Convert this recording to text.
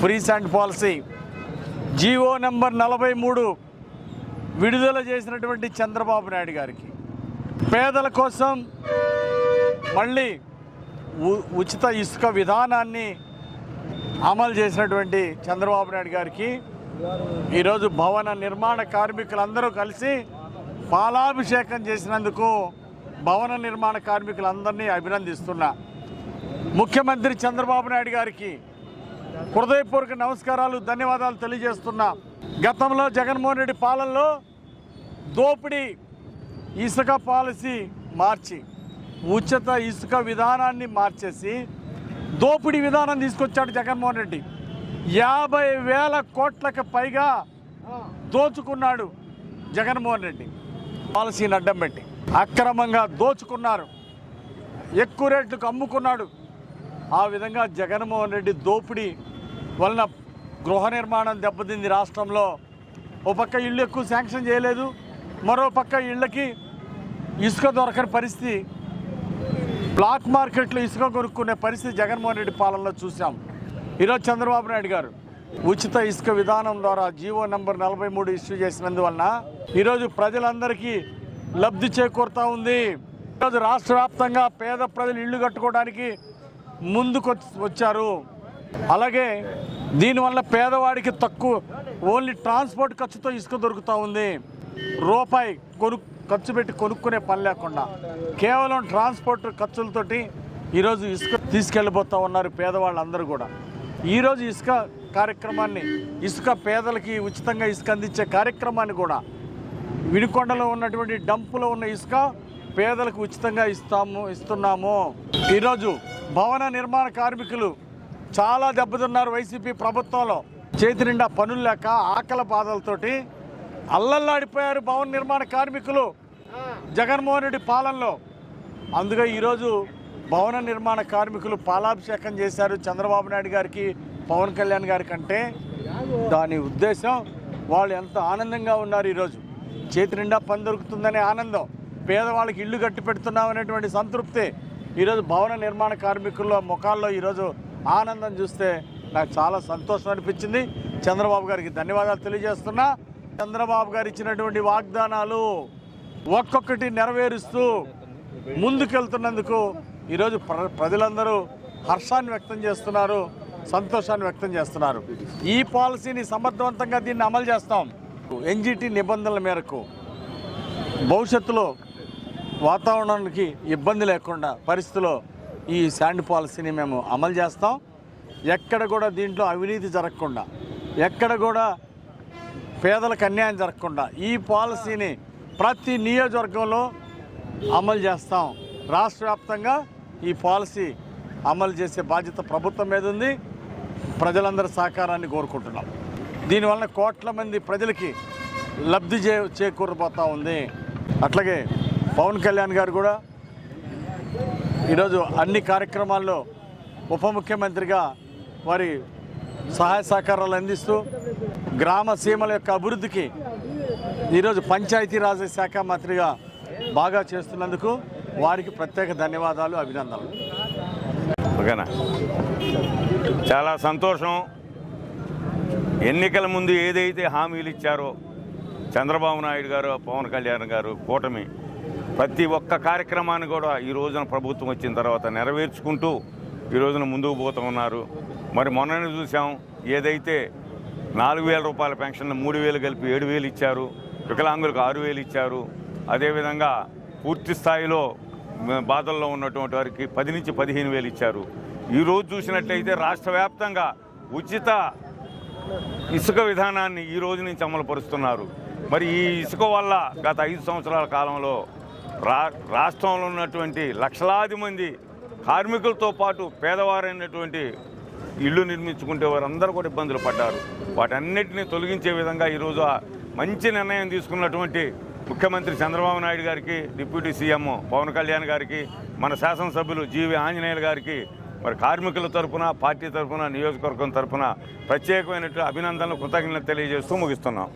Free sand policy. GO number నలభై మూడు విడుదల చేసినటువంటి చంద్రబాబు నాయుడు గారికి. పేదల కోసం మళ్ళీ ఉ- ఉచిత ఇసుక విధానాన్ని అమలు చేసినటువంటి చంద్రబాబు నాయుడు గారికి. ఈరోజు భవన నిర్మాణ కార్మికులందరూ కలిసి పాలాభిషేకం చేసినందుకు భవన నిర్మాణ కార్మికులందరినీ అభినందిస్తున్నా. ముఖ్యమంత్రి చంద్రబాబు నాయుడు గారికి హృదయపూర్వక నమస్కారాలు ధన్యవాదాలు తెలియజేస్తున్నా. గతంలో జగన్మోహన్ రెడ్డి పాలనలో దోపిడీ ఇసుక పాలసీ మార్చి ఉచిత ఇసుక విధానాన్ని మార్చేసి దోపిడీ విధానం తీసుకొచ్చాడు జగన్మోహన్ రెడ్డి. యాభై వేల కోట్లకు పైగా దోచుకున్నాడు జగన్మోహన్ రెడ్డి. పాలసీని అడ్డం పెట్టి అక్రమంగా దోచుకున్నారు. ఎక్కువ రేట్లకు అమ్ముకున్నాడు. ఆ విధంగా జగన్మోహన్ రెడ్డి దోపిడీ వలన గృహ నిర్మాణం దెబ్బతింది రాష్ట్రంలో. ఓ పక్క ఇళ్ళు ఎక్కువ శాంక్షన్ చేయలేదు మరో పక్క ఇళ్ళకి ఇసుక దొరకని పరిస్థితి. బ్లాక్ మార్కెట్లో ఇసుక కొనుక్కునే పరిస్థితి జగన్మోహన్ రెడ్డి పాలనలో చూసాం ఈరోజు చంద్రబాబు నాయుడు గారు ఉచిత ఇసుక విధానం ద్వారా జీవో నంబర్ నలభై మూడు ఇష్యూ చేసినందువలన ఈరోజు ప్రజలందరికీ లబ్ధి చేకూరుతూ ఉంది. ఈరోజు రాష్ట్ర వ్యాప్తంగా పేద ప్రజలు ఇళ్ళు కట్టుకోవడానికి ముందుకు వచ్చారు. అలాగే దీనివల్ల పేదవాడికి తక్కువ ఓన్లీ ట్రాన్స్పోర్ట్ ఖర్చుతో ఇసుక దొరుకుతూ ఉంది. రూపాయి కొను ఖర్చు పెట్టి కొనుక్కునే పని లేకుండా. కేవలం ట్రాన్స్పోర్ట్ ఖర్చులతోటి ఈరోజు ఇసుక తీసుకెళ్ళిపోతూ ఉన్నారు పేదవాళ్ళందరూ కూడా. ఈరోజు ఇసుక కార్యక్రమాన్ని ఇసుక పేదలకి ఉచితంగా ఇసుక అందించే కార్యక్రమాన్ని కూడా వినుకొండలో ఉన్నటువంటి డంపులో ఉన్న ఇసుక పేదలకు ఉచితంగా ఇస్తాము ఇస్తున్నాము. ఈరోజు భవన నిర్మాణ కార్మికులు చాలా దెబ్బతిన్నారు వైసీపీ ప్రభుత్వంలో. చేతి నిండా పనులు లేక ఆకల బాధలతోటి అల్లల్లాడిపోయారు భవన నిర్మాణ కార్మికులు జగన్మోహన్ రెడ్డి పాలనలో. అందుకే ఈరోజు భవన నిర్మాణ కార్మికులు పాలాభిషేకం చేశారు చంద్రబాబు నాయుడు గారికి పవన్ కళ్యాణ్ గారి కంటే. దాని ఉద్దేశం వాళ్ళు ఎంత ఆనందంగా ఉన్నారు ఈరోజు. చేతి నిండా పని దొరుకుతుందనే ఆనందం. పేదవాళ్ళకి ఇల్లు కట్టి పెడుతున్నాం అనేటువంటి సంతృప్తి. ఈరోజు భవన నిర్మాణ కార్మికుల ముఖాల్లో ఈరోజు ఆనందం చూస్తే నాకు చాలా సంతోషం అనిపించింది. చంద్రబాబు గారికి ధన్యవాదాలు తెలియజేస్తున్నా. చంద్రబాబు గారు ఇచ్చినటువంటి వాగ్దానాలు ఒక్కొక్కటి నెరవేరుస్తూ ముందుకెళ్తున్నందుకు ఈరోజు ప్ర ప్రజలందరూ హర్షాన్ని వ్యక్తం చేస్తున్నారు సంతోషాన్ని వ్యక్తం చేస్తున్నారు. ఈ పాలసీని సమర్థవంతంగా దీన్ని అమలు చేస్తాం. ఎన్జిటి నిబంధనల మేరకు భవిష్యత్తులో వాతావరణానికి ఇబ్బంది లేకుండా పరిస్థితిలో ఈ శాండ్ పాలసీని మేము అమలు చేస్తాం. ఎక్కడ కూడా దీంట్లో అవినీతి జరగకుండా ఎక్కడ కూడా పేదలకు అన్యాయం జరగకుండా ఈ పాలసీని ప్రతి నియోజకవర్గంలో అమలు చేస్తాం. రాష్ట్ర వ్యాప్తంగా ఈ పాలసీ అమలు చేసే బాధ్యత ప్రభుత్వం మీద ఉంది. ప్రజలందరి సహకారాన్ని కోరుకుంటున్నాం. దీనివల్ల కోట్ల మంది ప్రజలకి లబ్ధి చే చేకూరబోతూ ఉంది. అట్లాగే పవన్ కళ్యాణ్ గారు కూడా ఈరోజు అన్ని కార్యక్రమాల్లో ఉప ముఖ్యమంత్రిగా వారి సహాయ సహకారాలు అందిస్తూ గ్రామ సీమల యొక్క అభివృద్ధికి ఈరోజు పంచాయతీరాజ్ శాఖ మంత్రిగా బాగా చేస్తున్నందుకు వారికి ప్రత్యేక ధన్యవాదాలు అభినందనలు. ఓకేనా? చాలా సంతోషం. ఎన్నికల ముందు ఏదైతే హామీలు ఇచ్చారో చంద్రబాబు నాయుడు గారు పవన్ కళ్యాణ్ గారు కూటమి ప్రతి ఒక్క కార్యక్రమాన్ని కూడా ఈ రోజున ప్రభుత్వం వచ్చిన తర్వాత నెరవేర్చుకుంటూ ఈ రోజున ముందుకు పోతూ ఉన్నారు. మరి మొన్ననే చూసాం ఏదైతే నాలుగు వేల రూపాయల పెన్షన్ మూడు వేలు కలిపి ఏడు వేలు ఇచ్చారు వికలాంగులకు ఆరు వేలు ఇచ్చారు అదేవిధంగా పూర్తి స్థాయిలో బాధల్లో ఉన్నటువంటి వారికి పది నుంచి పదిహేను వేలు ఇచ్చారు. ఈరోజు చూసినట్లయితే రాష్ట్ర వ్యాప్తంగా ఉచిత ఇసుక విధానాన్ని ఈ రోజు నుంచి అమలుపరుస్తున్నారు. మరి ఈ ఇసుక వల్ల గత ఐదు సంవత్సరాల కాలంలో రా రాష్ట్రంలో ఉన్నటువంటి లక్షలాది మంది కార్మికులతో పాటు పేదవారైనటువంటి ఇల్లు నిర్మించుకుంటే వారందరూ కూడా ఇబ్బందులు పడ్డారు. వాటన్నిటిని తొలగించే విధంగా ఈరోజు మంచి నిర్ణయం తీసుకున్నటువంటి ముఖ్యమంత్రి చంద్రబాబు నాయుడు గారికి డిప్యూటీ సీఎం పవన్ కళ్యాణ్ గారికి మన శాసనసభ్యులు జీవి ఆంజనేయులు గారికి మరి కార్మికుల తరఫున పార్టీ తరఫున నియోజకవర్గం తరపున ప్రత్యేకమైనటువంటి అభినందనలు కృతజ్ఞతలు తెలియజేస్తూ ముగిస్తున్నాం.